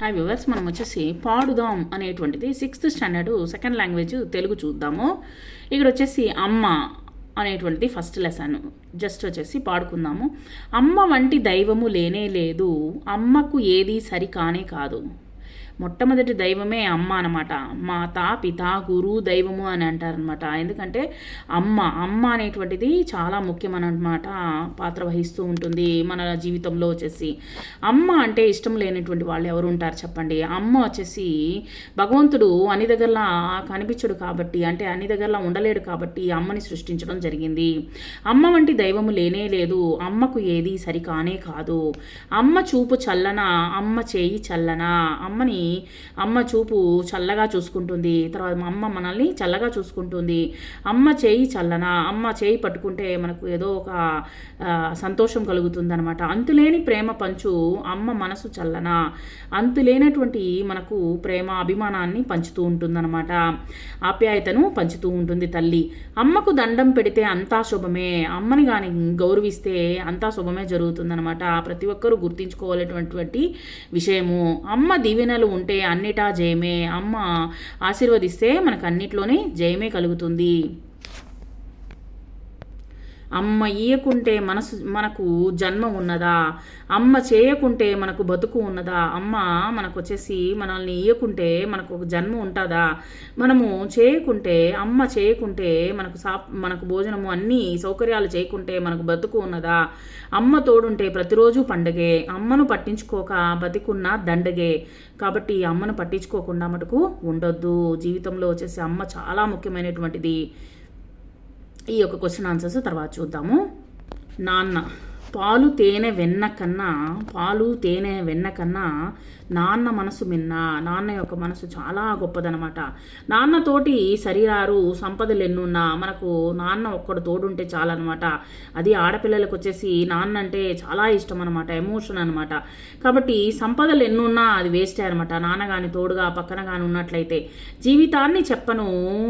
Hi viewers మనం వచ్చేసి పాడుదాం అనేటువంటిది sixth standard second language Telugu చూద్దాము. ఇక్కడ వచ్చేసి అమ్మ అనేటువంటిది ఫస్ట్ లెసన్ జస్ట్ వచ్చేసి పాడుకుందాము. అమ్మ వంటి దైవము లేనే లేదు. అమ్మకు ఏది సరి కానే కాదు. మొట్టమొదటి దైవమే అమ్మ అనమాట మాత పిత గురు దైవము అని అంటారనమాట ఎందుకంటే అమ్మ అమ్మ అనేటువంటిది చాలా ముఖ్యమనమాట పాత్ర వహిస్తూ ఉంటుంది మన జీవితంలో వచ్చేసి. అమ్మ అంటే ఇష్టం లేనటువంటి వాళ్ళు ఎవరు ఉంటారు చెప్పండి? అమ్మ వచ్చేసి భగవంతుడు అన్ని దగ్గరలా కనిపించడు కాబట్టి అంటే అన్ని దగ్గరలా ఉండలేడు కాబట్టి అమ్మని సృష్టించడం జరిగింది. అమ్మ వంటి దైవము లేనే లేదు. అమ్మకు ఏది సరికానే కాదు. అమ్మ చూపు చల్లన అమ్మ చేయి చల్లనా అమ్మని అమ్మ చూపు చల్లగా చూసుకుంటుంది. తర్వాత మా అమ్మ మనల్ని చల్లగా చూసుకుంటుంది. అమ్మ చేయి చల్లన? అమ్మ చేయి పట్టుకుంటే మనకు ఏదో ఒక సంతోషం కలుగుతుంది అనమాట అంతులేని ప్రేమ పంచు అమ్మ మనసు చల్లన? అంతులేనటువంటి మనకు ప్రేమ అభిమానాన్ని పంచుతూ ఉంటుందన్నమాట. ఆప్యాయతను పంచుతూ ఉంటుంది తల్లి. అమ్మకు దండం పెడితే అంతా శుభమే. అమ్మని కానీ గౌరవిస్తే అంతా శుభమే జరుగుతుందనమాట ప్రతి ఒక్కరూ గుర్తించుకోవాలటువంటి విషయము. అమ్మ దీవెనలు ఉంటే అన్నిటా జయమే. అమ్మ ఆశీర్వదిస్తే మనకు అన్నిట్లోనే జయమే కలుగుతుంది. అమ్మ ఇయ్యకుంటే మనసు మనకు జన్మ ఉన్నదా? అమ్మ చేయకుంటే మనకు బతుకు ఉన్నదా? అమ్మ మనకు వచ్చేసి మనల్ని ఇయ్యకుంటే మనకు ఒక జన్మ ఉంటుందా? మనము చేయకుంటే అమ్మ చేయకుంటే మనకు సా మనకు భోజనము అన్ని సౌకర్యాలు చేయకుంటే మనకు బతుకు ఉన్నదా? అమ్మ తోడుంటే ప్రతిరోజు పండగే. అమ్మను పట్టించుకోక బతికున్న దండగే. కాబట్టి అమ్మను పట్టించుకోకుండా మటుకు ఉండొద్దు. జీవితంలో వచ్చేసి అమ్మ చాలా ముఖ్యమైనటువంటిది. ఈ యొక్క క్వశ్చన్ ఆన్సర్స్ తర్వాత చూద్దాము. నాన్న పాలు తేనె వెన్న కన్నా పాలు తేనె వెన్న కన్నా నాన్న మనసు మిన్న నాన్న యొక్క మనసు చాలా గొప్పదనమాట. నాన్నతోటి శరీరారు సంపదలు ఎన్నున్నా మనకు నాన్న ఒక్కడు తోడుంటే చాలన్నమాట అది ఆడపిల్లలకు వచ్చేసి నాన్న అంటే చాలా ఇష్టం అనమాట ఎమోషన్ అనమాట. కాబట్టి సంపదలు ఎన్నున్నా అది వేస్టే అనమాట. నాన్న కానీ తోడుగా పక్కన కానీ ఉన్నట్లయితే జీవితాన్ని చెప్పను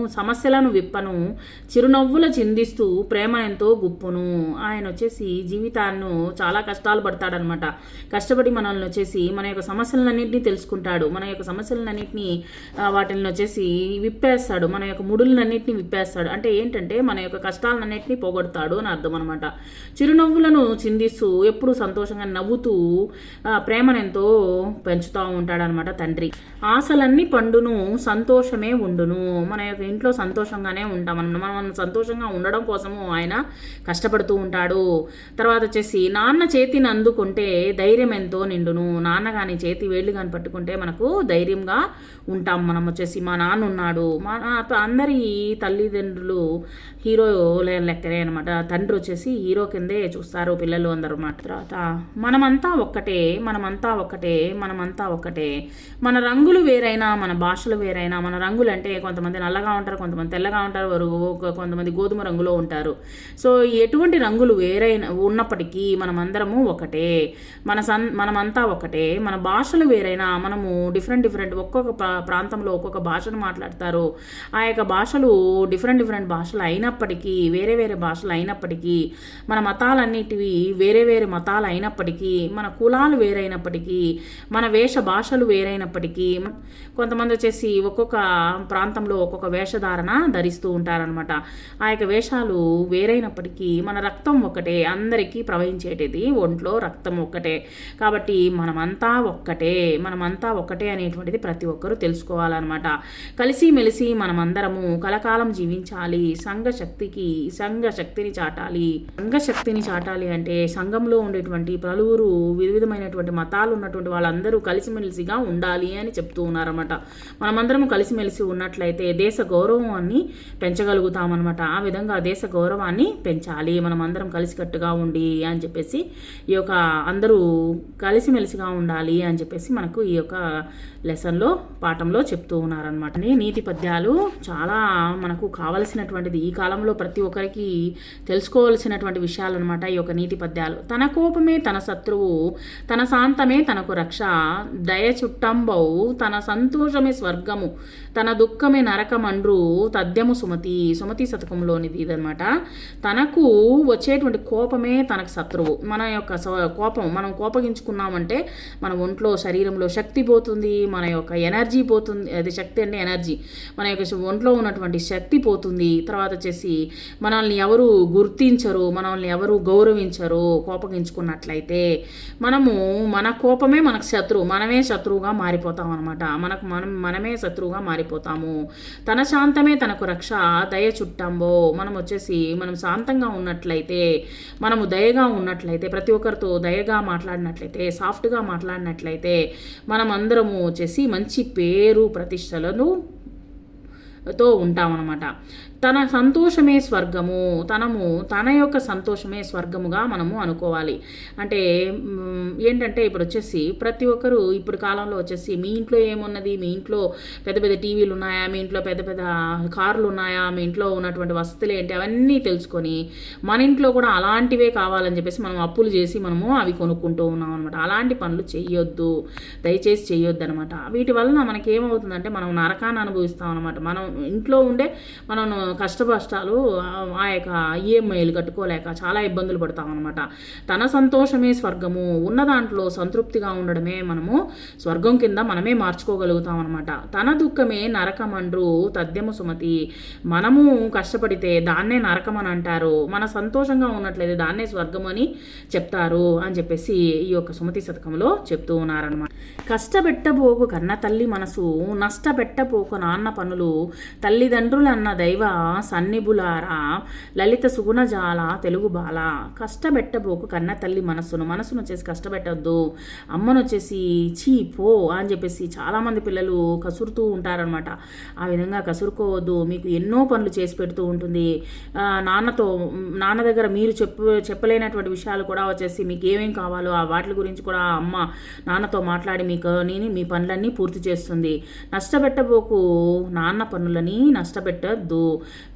సమస్యలను విప్పను చిరునవ్వుల చిందిస్తూ ప్రేమ ఎంతో గుప్పును. ఆయన వచ్చేసి జీవితాన్ని చాలా కష్టాలు పడతాడనమాట. కష్టపడి మనల్ని వచ్చేసి మన యొక్క సమస్యలను సమస్యలన్నింటినీ తెలుసుకుంటాడు. మన యొక్క సమస్యలన్నింటినీ వాటిని వచ్చేసి విప్పేస్తాడు. మన యొక్క ముడులన్నింటినీ విప్పేస్తాడు. అంటే ఏంటంటే మన యొక్క కష్టాలన్నింటినీ పోగొడతాడు అని అర్థం అనమాట చిరునవ్వులను చిందిస్తూ ఎప్పుడు సంతోషంగా నవ్వుతూ ప్రేమనెంతో పెంచుతూ ఉంటాడనమాట తండ్రి. ఆశలన్నీ పండును సంతోషమే ఉండును. మన యొక్క ఇంట్లో సంతోషంగానే ఉంటాం. మనం మనం సంతోషంగా ఉండడం కోసము ఆయన కష్టపడుతూ ఉంటాడు. తర్వాత వచ్చేసి నాన్న చేతిని అందుకుంటే ధైర్యం ఎంతో నిండును. నాన్న కానీ చేతి వేళ్ళు కానీ పట్టుకుంటే మనకు ధైర్యంగా ఉంటాం. మనం వచ్చేసి మా నాన్న ఉన్నాడు. మా అందరి తల్లిదండ్రులు హీరో లెక్కనే అనమాట తండ్రి వచ్చేసి హీరో కిందే చూస్తారు పిల్లలు అందరూ అన్నమాట తర్వాత. మనమంతా ఒక్కటే మనమంతా ఒక్కటే మనమంతా ఒక్కటే. మన రంగులు వేరైనా మన భాషలు వేరైనా మన రంగులు అంటే కొంతమంది నల్లగా ఉంటారు కొంతమంది తెల్లగా ఉంటారు వారు కొంతమంది గోధుమ రంగులో ఉంటారు. సో ఎటువంటి రంగులు వేరైన ఉన్నప్పటికీ మనమందరము ఒకటే మన సన్ మనమంతా ఒకటే మన భాషలు వేరైనా మనము డిఫరెంట్ డిఫరెంట్ ఒక్కొక్క ప్రాంతంలో ఒక్కొక్క భాషను మాట్లాడతారు. ఆ యొక్క భాషలు డిఫరెంట్ డిఫరెంట్ భాషలు అయినప్పటికీ వేరే వేరే భాషలు అయినప్పటికీ మన మతాలన్నిటివి వేరే వేరే మతాలు అయినప్పటికీ మన కులాలు వేరైనప్పటికీ మన వేష భాషలు వేరైనప్పటికీ కొంతమంది వచ్చేసి ఒక్కొక్క ప్రాంతంలో ఒక్కొక్క వేషధారణ ధరిస్తూ ఉంటారనమాట ఆ యొక్క వేషాలు వేరైనప్పటికీ మన రక్తం ఒకటే అందరికీ ప్రవహించేటిది ఒంట్లో రక్తం ఒక్కటే. కాబట్టి మనమంతా ఒక్కటే. మనమంతా ఒక్కటే అనేటువంటిది ప్రతి ఒక్కరూ తెలుసుకోవాలన్నమాట. కలిసి మెలిసి మనమందరము కలకాలం జీవించాలి. సంఘ శక్తికి సంఘ శక్తిని చాటాలి. సంఘ శక్తిని చాటాలి అంటే సంఘంలో ఉండేటువంటి పలువురు వివిధమైనటువంటి మతాలు ఉన్నటువంటి వాళ్ళందరూ కలిసిమెలిసిగా ఉండాలి అని చెప్తూ ఉన్నారన్నమాట. మనమందరం కలిసిమెలిసి ఉన్నట్లయితే దేశ గౌరవాన్ని పెంచగలుగుతామన్నమాట. ఆ విధంగా దేశ గౌరవాన్ని పెంచాలి. మనమందరం కలిసికట్టుగా ఉండి అని చెప్పేసి ఈ యొక్క అందరూ కలిసిమెలిసిగా ఉండాలి అని చెప్పేసి మనకు ఈ యొక్క లెసన్లో పాఠంలో చెప్తూ ఉన్నారనమాట నీతి పద్యాలు చాలా మనకు కావలసినటువంటిది. ఈ కాలంలో ప్రతి ఒక్కరికి తెలుసుకోవాల్సినటువంటి విషయాలన్నమాట ఈ యొక్క నీతి పద్యాలు. తన కోపమే తన శత్రువు తన శాంతమే తనకు రక్ష. దయ చుట్టంబౌ తన సంతోషమే స్వర్గము తన దుఃఖమే నరకమండ్రు. తద్యము సుమతి సుమతి శతకంలోనిది ఇదనమాట తనకు వచ్చేటువంటి కోపమే తనకు శత్రువు. మన యొక్క కోపం మనం కోపగించుకున్నామంటే మన ఒంట్లో శరీరంలో శక్తి పోతుంది మన యొక్క ఎనర్జీ పోతుంది అది శక్తి అంటే ఎనర్జీ. మన యొక్క ఒంట్లో ఉన్నటువంటి శక్తి పోతుంది. తర్వాత వచ్చేసి మనల్ని ఎవరు గుర్తించరు మనల్ని ఎవరు గౌరవించరు కోపగించుకున్నట్లయితే మనము మన కోపమే మనకు శత్రువు మనమే శత్రువుగా మారిపోతాం అనమాట మనకు మనం మనమే శత్రువుగా మారిపోతాము. తన శాంతమే తనకు రక్ష దయ చుట్టంబో. మనం వచ్చేసి మనం శాంతంగా ఉన్నట్లయితే మనము దయగా ఉన్నట్లయితే ప్రతి ఒక్కరితో దయగా మాట్లాడినట్లయితే సాఫ్ట్గా మాట్లాడినట్లయితే మనం అందరము వచ్చేసి మంచి పేరు ప్రతిష్టలను తో ఉంటామన్నమాట. తన సంతోషమే స్వర్గము తనము తన యొక్క సంతోషమే స్వర్గముగా మనము అనుకోవాలి. అంటే ఏంటంటే ఇప్పుడు వచ్చేసి ప్రతి ఒక్కరు ఇప్పుడు కాలంలో వచ్చేసి మీ ఇంట్లో ఏమున్నది? మీ ఇంట్లో పెద్ద పెద్ద టీవీలు ఉన్నాయా? మీ ఇంట్లో పెద్ద పెద్ద కార్లు ఉన్నాయా? మీ ఇంట్లో ఉన్నటువంటి వసతులు ఏంటి? అవన్నీ తెలుసుకొని మన ఇంట్లో కూడా అలాంటివే కావాలని చెప్పేసి మనం అప్పులు చేసి మనము అవి కొనుక్కుంటూ ఉన్నాం అనమాట అలాంటి పనులు చెయ్యొద్దు. దయచేసి చెయ్యొద్దు అనమాట వీటి వలన మనకి ఏమవుతుందంటే మనం నరకాన్ని అనుభవిస్తాం అనమాట మనం ఇంట్లో ఉండే మనం కష్టపష్టాలు ఆ- యొక్క ఈఎంఐలు కట్టుకోలేక చాలా ఇబ్బందులు పడతామన్నమాట. తన సంతోషమే స్వర్గము. ఉన్న దాంట్లో సంతృప్తిగా ఉండడమే మనము స్వర్గం కింద మనమే మార్చుకోగలుగుతాం అనమాట తన దుఃఖమే నరకమండ్రు తద్యము సుమతి. మనము కష్టపడితే దాన్నే నరకం అని అంటారు. మన సంతోషంగా ఉన్నట్లయితే దాన్నే స్వర్గం అని చెప్తారు అని చెప్పేసి ఈ యొక్క సుమతి శతకంలో చెప్తూ ఉన్నారనమాట కష్టపెట్టబోకు కన్న తల్లి మనసు నష్టపెట్టబోకు నాన్న పనులు తల్లిదండ్రులు అన్న దైవ సన్నిబులారా లలిత సుగుణజాల తెలుగు బాల. కష్టపెట్టబోకు కన్న తల్లి మనస్సును మనసును వచ్చేసి కష్టపెట్టొద్దు. అమ్మను వచ్చేసి చీ పో అని చెప్పేసి చాలామంది పిల్లలు కసురుతూ ఉంటారనమాట ఆ విధంగా కసురుకోవద్దు. మీకు ఎన్నో పనులు చేసి పెడుతూ ఉంటుంది. నాన్నతో నాన్న దగ్గర మీరు చెప్పు చెప్పలేనటువంటి విషయాలు కూడా వచ్చేసి మీకు ఏమేం కావాలో ఆ వాటి గురించి కూడా అమ్మ నాన్నతో మాట్లాడి మీకు నేను మీ పనులన్నీ పూర్తి చేస్తుంది. నష్టపెట్టబోకు నాన్న పనులని నష్టపెట్టద్దు.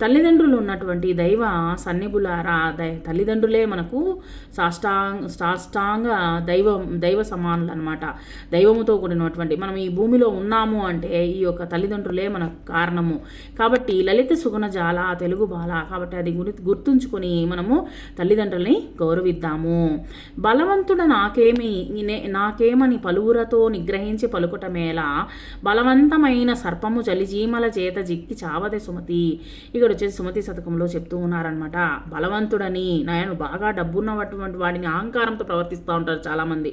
తల్లిదండ్రులు ఉన్నటువంటి దైవ సన్నిబులారా దై తల్లిదండ్రులే మనకు సాష్టాంగ సాష్టాంగ దైవం దైవ సమానులు అనమాట దైవముతో కూడినటువంటి మనం ఈ భూమిలో ఉన్నాము అంటే ఈ యొక్క తల్లిదండ్రులే మనకు కారణము. కాబట్టి లలిత సుగుణ జాల తెలుగు బాల కాబట్టి అది గురి గుర్తుంచుకొని మనము తల్లిదండ్రుల్ని గౌరవిద్దాము. బలవంతుడ నాకేమి నే- నాకేమని పలువురతో నిగ్రహించి పలుకుటమేలా బలవంతమైన సర్పము జలిజీమల చేత జిక్కి చావదే సుమతి. ఇక్కడ వచ్చేసి సుమతి శతకంలో చెప్తూ ఉన్నారనమాట బలవంతుడని నాయను బాగా డబ్బున్నటువంటి వాడిని అహంకారంతో ప్రవర్తిస్తూ ఉంటారు చాలామంది.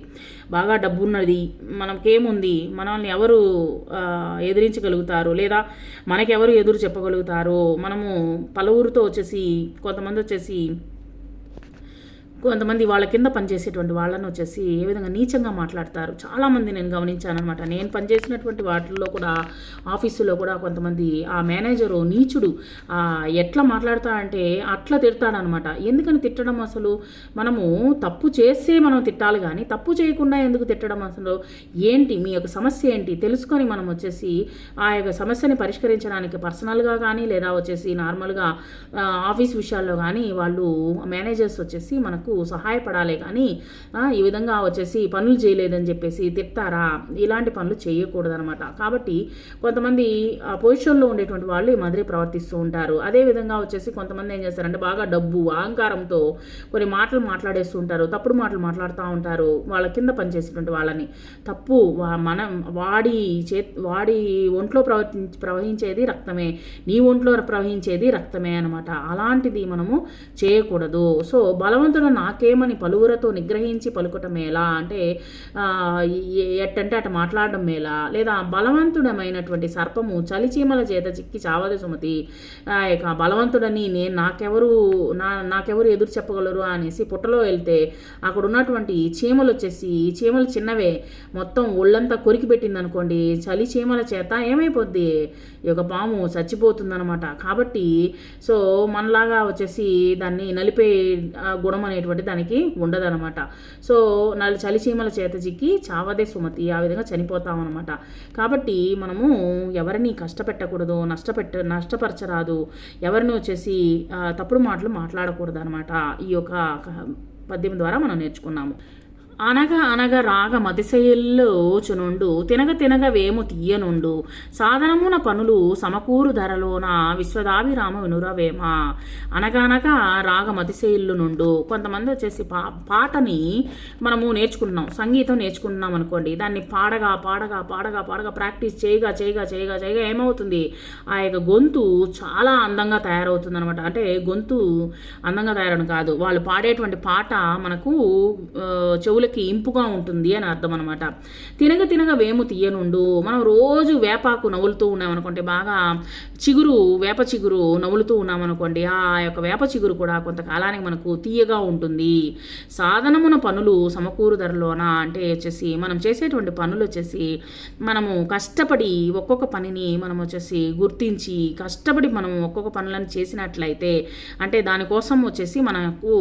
బాగా డబ్బున్నది మనకేముంది? మనల్ని ఎవరు ఎదిరించగలుగుతారు? లేదా మనకెవరు ఎదురు చెప్పగలుగుతారు? మనము పలువురితో వచ్చేసి కొంతమంది వచ్చేసి కొంతమంది వాళ్ళ కింద పనిచేసేటువంటి వాళ్ళని వచ్చేసి ఏ విధంగా నీచంగా మాట్లాడతారు? చాలామంది నేను గమనించానమాట నేను పనిచేసినటువంటి వాటిల్లో కూడా ఆఫీసులో కూడా కొంతమంది ఆ మేనేజరు నీచుడు ఎట్లా ఎట్లా మాట్లాడతాడంటే అట్లా తిడతాడనమాట ఎందుకని తిట్టడం అసలు? మనము తప్పు చేస్తే మనం తిట్టాలి కానీ తప్పు చేయకుండా ఎందుకు తిట్టడం అసలు? ఏంటి? మీ యొక్క సమస్య ఏంటి? తెలుసుకొని మనం వచ్చేసి ఆ యొక్క సమస్యని పరిష్కరించడానికి పర్సనల్గా కానీ లేదా వచ్చేసి నార్మల్గా ఆఫీస్ విషయాల్లో కానీ వాళ్ళు మేనేజర్స్ వచ్చేసి మనకు సహాయపడాలి కానీ ఈ విధంగా వచ్చేసి పనులు చేయలేదని చెప్పేసి తిట్టారా ఇలాంటి పనులు చేయకూడదనమాట కాబట్టి కొంతమంది ఆ పొజిషన్లో ఉండేటువంటి వాళ్ళు ఈ మాదిరి ప్రవర్తిస్తూ ఉంటారు. అదే విధంగా వచ్చేసి కొంతమంది ఏం చేస్తారంటే బాగా డబ్బు అహంకారంతో కొన్ని మాటలు మాట్లాడేస్తూ ఉంటారు. తప్పుడు మాటలు మాట్లాడుతూ ఉంటారు. వాళ్ళ కింద పనిచేసేటువంటి వాళ్ళని. తప్పు మనం వాడి చే వాడి ఒంట్లో ప్రవర్తించి ప్రవహించేది రక్తమే. నీ ఒంట్లో ప్రవహించేది రక్తమే అనమాట అలాంటిది మనము చేయకూడదు. సో బలవంతుడు నాకేమని పలువురతో నిగ్రహించి పలుకటం ఎలా అంటే ఎట్టంటే అటు మాట్లాడడం మేలా? లేదా బలవంతుడమైనటువంటి సర్పము చలిచీమల చేత చిక్కి చావదు సుమతి. ఆ యొక్క బలవంతుడని నేను నాకెవరు నా నాకెవరు ఎదురు చెప్పగలరు అనేసి పుట్టలో వెళ్తే అక్కడ ఉన్నటువంటి చీమలు వచ్చేసి చీమలు చిన్నవే. మొత్తం ఒళ్ళంతా కొరికి పెట్టింది అనుకోండి చలి చీమల చేత ఏమైపోద్ది? ఈ యొక్క పాము చచ్చిపోతుందన్నమాట కాబట్టి సో మనలాగా వచ్చేసి దాన్ని నలిపే గుణం అనేటువంటి దానికి ఉండదనమాట సో నాలుగు చలిచీమల చేత చిక్కి చావదే సుమతి ఆ విధంగా చనిపోతాం అనమాట కాబట్టి మనము ఎవరిని కష్టపెట్టకూడదు నష్టపెట్ట నష్టపరచరాదు ఎవరిని వచ్చేసి తప్పుడు మాటలు మాట్లాడకూడదు అనమాట ఈ యొక్క పద్యం ద్వారా మనం నేర్చుకున్నాము. అనగా అనగా రాగ మతిశయిల్లోచునుండు తినగ తినగ వేము తీయనుండు. సాధనమున పనులు సమకూరు ధరలోన విశ్వదాభిరామ వినురవేమ? అనగానగా రాగ మతిశయిల్లు నుండు. కొంతమంది వచ్చేసి పా పాటని మనము నేర్చుకుంటున్నాం సంగీతం నేర్చుకుంటున్నాం అనుకోండి. దాన్ని పాడగా పాడగా పాడగా పాడగా ప్రాక్టీస్ చేయగా చేయగా చేయగా చేయగా ఏమవుతుంది? ఆ యొక్క గొంతు చాలా అందంగా తయారవుతుంది అనమాట అంటే గొంతు అందంగా తయారని కాదు. వాళ్ళు పాడేటువంటి పాట మనకు ఆ, చెవులకి ఇంపుగా ఉంటుంది అని అర్థం అనమాట తినగ తినగ వేము తీయనుండు. మనం రోజు వేపాకు నవ్వులుతూ ఉన్నామనుకోండి బాగా చిగురు వేప చిగురు నవ్వులుతూ ఉన్నామనుకోండి ఆ యొక్క వేప చిగురు కూడా కొంతకాలానికి మనకు తీయగా ఉంటుంది. సాధనమున పనులు సమకూరు ధరలోన అంటే వచ్చేసి మనం చేసేటువంటి పనులు వచ్చేసి మనము కష్టపడి ఒక్కొక్క పనిని మనం వచ్చేసి గుర్తించి కష్టపడి మనం ఒక్కొక్క పనులను చేసినట్లయితే అంటే దానికోసం వచ్చేసి మనకు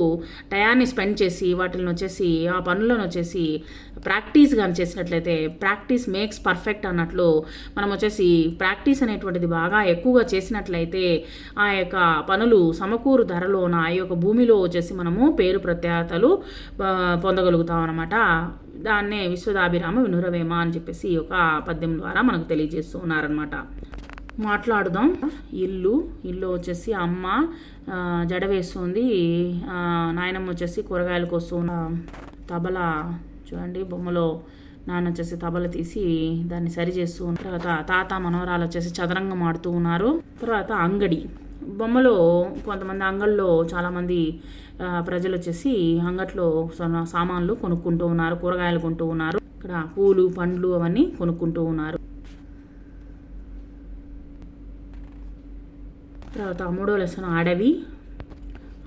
టయాన్ని స్పెండ్ చేసి వాటిని వచ్చేసి ఆ పనులను వచ్చేసి ప్రాక్టీస్ కానీ చేసినట్లయితే ప్రాక్టీస్ మేక్స్ పర్ఫెక్ట్ అన్నట్లు మనం వచ్చేసి ప్రాక్టీస్ అనేటువంటిది బాగా ఎక్కువగా చేసినట్లయితే ఆ యొక్క పనులు సమకూరు ధరలోన ఆ యొక్క భూమిలో వచ్చేసి మనము పేరు ప్రత్యేకతలు పొందగలుగుతాం అనమాట దాన్నే విశ్వదాభిరామ వినురవేమ అని చెప్పేసి ఒక పద్యం ద్వారా మనకు తెలియజేస్తూ ఉన్నారనమాట మాట్లాడుదాం. ఇల్లు ఇల్లు వచ్చేసి అమ్మ జడ వేస్తుంది నాయనమ్మ వచ్చేసి కూరగాయలకు వస్తున్న తబలా చూడండి బొమ్మలో నాన్న వచ్చేసి తబల తీసి దాన్ని సరి చేస్తూ తర్వాత తాత మనవరాలు వచ్చేసి చదరంగం ఆడుతూ ఉన్నారు. తర్వాత అంగడి. బొమ్మలో కొంతమంది అంగల్లో చాలామంది ప్రజలు వచ్చేసి అంగట్లో సామాన్లు కొనుక్కుంటూ ఉన్నారు కూరగాయలు కొంటూ ఉన్నారు. ఇక్కడ పూలు పండ్లు అవన్నీ కొనుక్కుంటూ ఉన్నారు. తర్వాత మూడో లెసన్ అడవి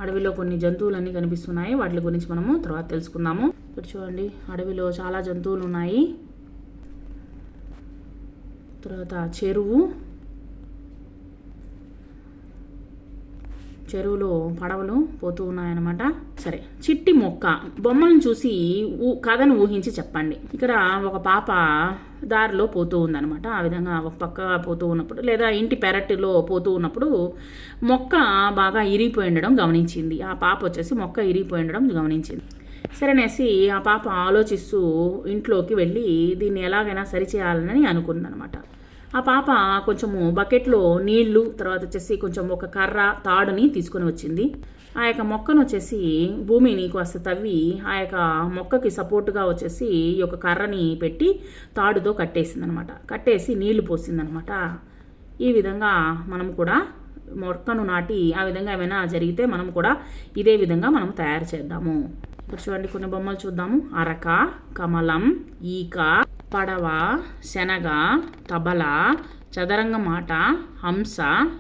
అడవిలో కొన్ని జంతువులన్నీ కనిపిస్తున్నాయి. వాటి గురించి మనము తర్వాత తెలుసుకుందాము. ఇక్కడ చూడండి అడవిలో చాలా జంతువులు ఉన్నాయి. తర్వాత చెరువు చెరువులో పడవలు పోతూ ఉన్నాయన్నమాట. సరే చిట్టి మొక్క. బొమ్మలను చూసి ఊ కథను ఊహించి చెప్పండి. ఇక్కడ ఒక పాప దారిలో పోతూ ఉందన్నమాట. ఆ విధంగా ఒక పక్క పోతూ ఉన్నప్పుడు లేదా ఇంటి పెరటిలో పోతూ ఉన్నప్పుడు మొక్క బాగా ఇరిగిపోయి ఉండడం గమనించింది. ఆ పాప వచ్చేసి మొక్క ఇరిగిపోయి ఉండడం గమనించింది. సరేనేసి ఆ పాప ఆలోచిస్తూ ఇంట్లోకి వెళ్ళి దీన్ని ఎలాగైనా సరిచేయాలని అనుకుందనమాట ఆ పాప కొంచెము బకెట్లో నీళ్ళు తర్వాత వచ్చేసి కొంచెం ఒక కర్ర తాడుని తీసుకొని వచ్చింది. ఆ యొక్క మొక్కను వచ్చేసి భూమిని కాస్త తవ్వి ఆ యొక్క మొక్కకి సపోర్టుగా వచ్చేసి ఈ యొక్క కర్రని పెట్టి తాడుతో కట్టేసింది అనమాట కట్టేసి నీళ్ళు పోసిందనమాట. ఈ విధంగా మనం కూడా మొక్కను నాటి ఆ విధంగా ఏమైనా జరిగితే మనం కూడా ఇదే విధంగా మనం తయారు చేద్దాము. ఇప్పుడు చూడండి కొన్ని బొమ్మలు చూద్దాము. అరక కమలం ఈక. పడవ శనగ తబల చదరంగమాట హంస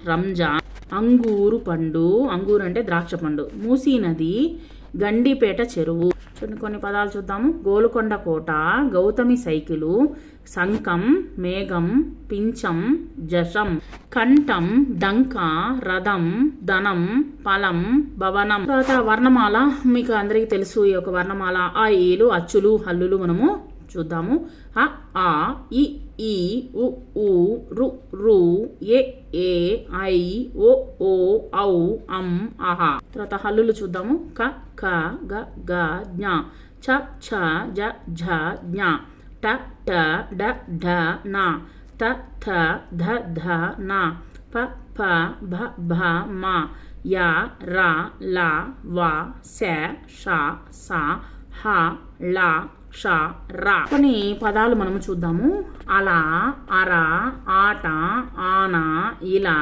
రంజాన్ అంగూరు పండు. అంగూరు అంటే ద్రాక్ష పండు. మూసీ నది గండిపేట చెరువు. కొన్ని కొన్ని పదాలు చూద్దాము. గోలుకొండ కోట గౌతమి సైకిలు శంఖం మేఘం పించం జషం కంఠం డంక రథం ధనం ఫలం భవనం. తర్వాత వర్ణమాల. మీకు అందరికీ తెలుసు ఈ యొక్క వర్ణమాల. ఆ ఏలు అచ్చులు హల్లులు మనము చూద్దాము. హ ఆ ఇ ఈ ఉ ఊ రు రు ఏ ఏ ఐ ఓ ఓ ఔ అం అహ. తర్వాత హల్లులు చూద్దాము. క ఖ గ గ జ్ఞ. ఛ ఛ జ ఝ జ్ఞ ట ట డ ఢ న. త థ ధ ధ న. ప ప భ భ మ. య ర ల వ శ ష స హ ళ. క్ష రా. కొన్ని పదాలు మనము చూద్దాము. అలా అర ఆట ఆన ఇలా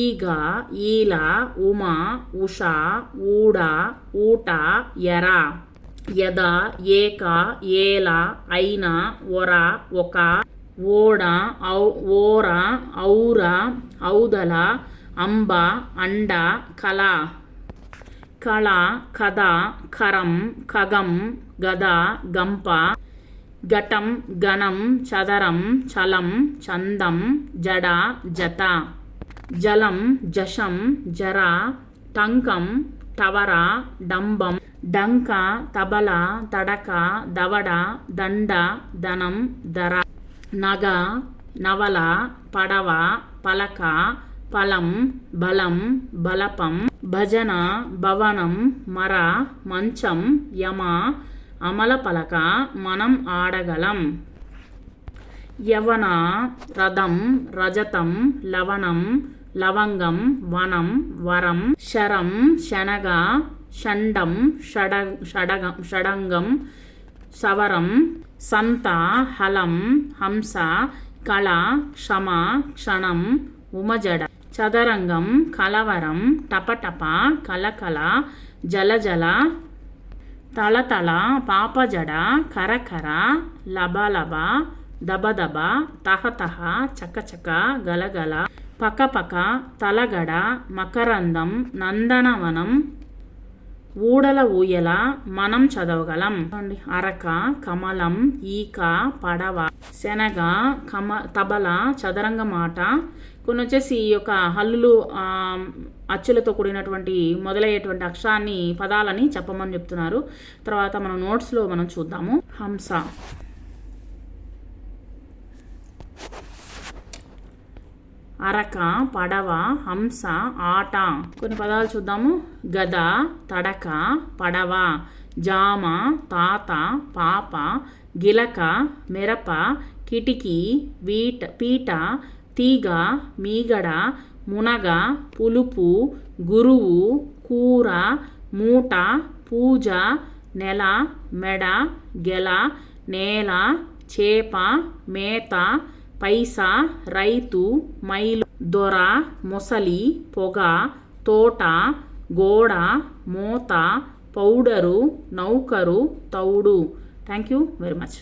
ఈగ ఈల ఉమ ఉష ఊడ ఊట ఎర. యద ఏక ఏల అయినా ఒర ఒక ఓడ ఓర ఔర ఔదల అంబ అండ కళ. కళ కథ కరం ఖగం గద గంప ఘటం గణం చదరం చలం చందం జడ జత జలం జషం జర టంకం టవర డంబం డంక తబల తడక దవడ దండ ధనం ధర నగ నవల పడవ పలక ఫలం బలం బలపం భజన భవనం మర మంచం యమ అమల పలక మనం ఆడగలం. యవన రథం రజతం లవణం లవంగం వనం వరం శరం శనగ షండం షడ షడగ షడంగం సవరం సంత హలం హంస కళ క్షమ క్షణం ఉమజడ. చదరంగం కలవరం టపటప కలకల జలజల తళతళ పాపజడ కరకర లబలబ దబదబ తహతహ చకచక గలగల పకపక తలగడ మకరందం నందనవనం ఊడల ఊయల మనం చదవగలం. చూడండి. అరక కమలం ఈక పడవ శనగ కమ తబల చదరంగ మాట. కొన్ని వచ్చేసి ఈ యొక్క హల్లులు అచ్చులతో కూడినటువంటి మొదలయ్యేటువంటి అక్షరాన్ని పదాలని చెప్పమని చెప్తున్నారు. తర్వాత మనం నోట్స్లో మనం చూద్దాము. హంస. అరక పడవ హంస ఆట. కొన్ని పదాలు చూద్దాము. గద తడక పడవ జామ తాత పాప గిలక మిరప కిటికీ వీట పీట తీగ మీగడ మునగ పులుపు గురువు కూర మూట పూజ నెల మెడ గెల నేల చేప మేత పైసా రైతు మైలు దొర మొసలి పొగ తోట గోడ మోత పౌడరు నౌకరు తౌడు. Thank you very much